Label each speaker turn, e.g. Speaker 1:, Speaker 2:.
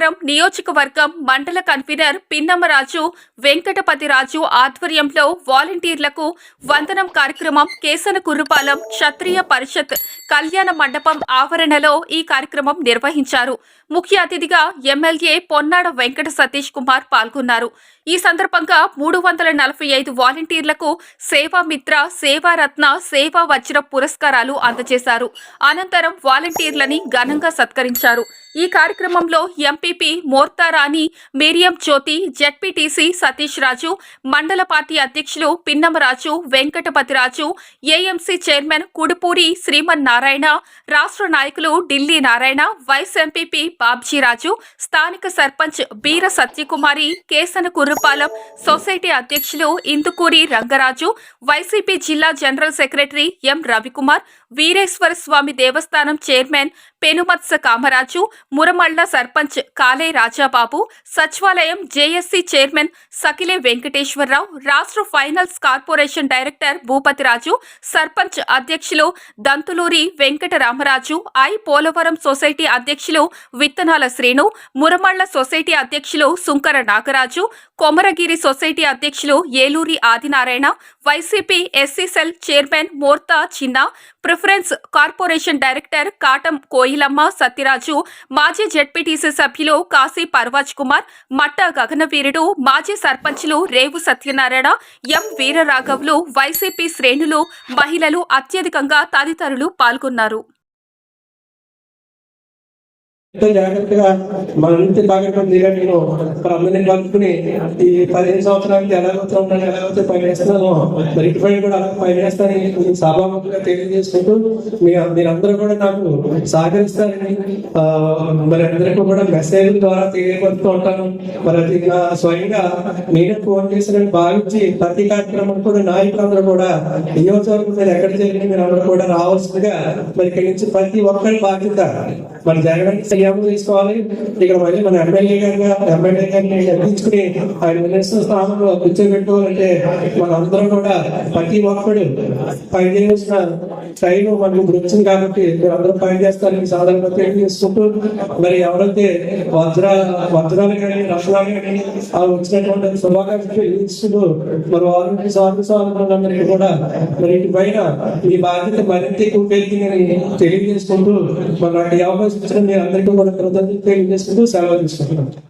Speaker 1: శుక్రవారం నియోజకవర్గం మండల కన్వీనర్ పిన్నమ్మరాజు వెంకటపతిరాజు ఆధ్వర్యంలో వాలంటీర్లకు వందనం కార్యక్రమం కేసనకుర్రుపాలెం క్షత్రియ పరిషత్ కళ్యాణ మండపం ఆవరణలో ఈ కార్యక్రమం నిర్వహించారు. ముఖ్య అతిథిగా ఎమ్మెల్యే పొన్నాడ వెంకట సతీష్ కుమార్ పాల్గొన్నారు. ఈ సందర్భంగా మూడు వందల నలభై ఐదు వాలంటీర్లకు సేవామిత్ర సేవారత్న సేవా వజ్ర పురస్కారాలు అందజేశారు. అనంతరం వాలంటీర్లని ఘనంగా సత్కరించారు. ఈ కార్యక్రమంలో ఎంపీపీ మోర్తారాణి మేరియం జ్యోతి జెడ్పీటీసీ సతీష్ రాజు మండల పార్టీ అధ్యక్షులు పిన్నమరాజు వెంకటపతిరాజు ఏఎంసీ చైర్మన్ కుడుపూరి శ్రీమన్ నారాయణ రాష్ట్ర నాయకులు ఢిల్లీ నారాయణ వైస్ ఎంపీపీ బాబ్జీరాజు స్థానిక సర్పంచ్ బీర సత్యకుమారి కేసన కుర్రుపాలెం సొసైటీ అధ్యక్షులు ఇందుకూరి రంగరాజు వైసీపీ జిల్లా general secretary M Ravikumar Veereswara Swamy Devasthanam chairman Penumatsa Kamaraju Muramalla sarpanch Kale Rajababu సచివాలయం జేఎస్సీ చైర్మన్ సకిలే వెంకటేశ్వరరావు రాష్ట్ర finals corporation director Bhupathiraju sarpanch అధ్యక్షులు దంతులూరి వెంకట రామరాజు ఐ పోలవరం సొసైటీ అధ్యక్షులు విత్తనాల శ్రీను మురమళ్ళ సొసైటీ అధ్యక్షులు సుంకర నాగరాజు కొమరగిరి సొసైటీ అధ్యక్షులు Eluri Adinarayana YCP SC cell chairman Morta చిన్న preference corporation director Katam కోయిలమ్మ సత్యరాజు మాజీ ZPTC సభ్యులు కాశీ పర్వాజ్ కుమార్ మట్ట గగనవీరుడు మాజీ సర్పంచ్లు రేవు సత్యనారాయణ ఎం వీరరాఘవులు వైసీపీ శ్రేణులు మహిళలు అత్యధికంగా తదితరులు పాల్గొన్నారు.
Speaker 2: జాగ్రత్తగా మన నుంచి బాగా మీరే నేను అందరినీ కలుపుకుని ఈ పదిహేను సంవత్సరాలకి ఎలా అవుతా ఉన్నాను ఎలా అవుతే పని వేస్తున్నాను మరి ఇటుపై కూడా అలా పని వేస్తానని సభాముఖంగా తెలియజేసుకుంటూ మీ మీరందరూ కూడా నాకు సహకరిస్తారని మరి అందరికీ కూడా మెసేజ్ ద్వారా తెలియపరుస్తూ ఉంటాను. మరి అది నా స్వయంగా నేనే ఫోన్ చేసినని భావించి ప్రతి కార్యక్రమం కూడా నాయకులందరూ కూడా నియోజకవర్గం మీరు ఎక్కడ జరిగిన మీరు అందరూ కూడా రావాల్సిందిగా మరి ఇక్కడి నుంచి ప్రతి ఒక్కరి బాధ్యత మన జరగడానికి సయ్యాము తీసుకోవాలి ఇక్కడ మళ్ళీ మన ఎమ్మెల్యే గారిగా ఎమ్మెల్యే గారిని ఎక్కించుకుని ఆయన మినిస్టర్ స్థానంలో కూర్చోబెట్టుకోవాలంటే మన అందరం కూడా ప్రతి ఒక్కడు పనిచేసిన ట్రైన్ మనకు ఇప్పుడు వచ్చింది కాబట్టి మీరు అందరూ పనిచేస్తారని సాధారణ తెలియజేసుకుంటూ మరి ఎవరైతే వజ్ర వజ్రాలు కానీ రక్షణాలు కానీ ఆ వచ్చినటువంటి శుభాకాంక్షలు ఇస్తూ మరి వారికి స్వామి స్వామి కూడా మరి ఇటు పైన ఈ బాధ్యత మరింత ఎక్కువ పెరిగిందని తెలియజేసుకుంటూ మరి నాకు ఈ నేను అందరికీ కూడా కృతజ్ఞతలు తెలియజేసుకుంటూ సెలవు తీసుకుంటున్నాను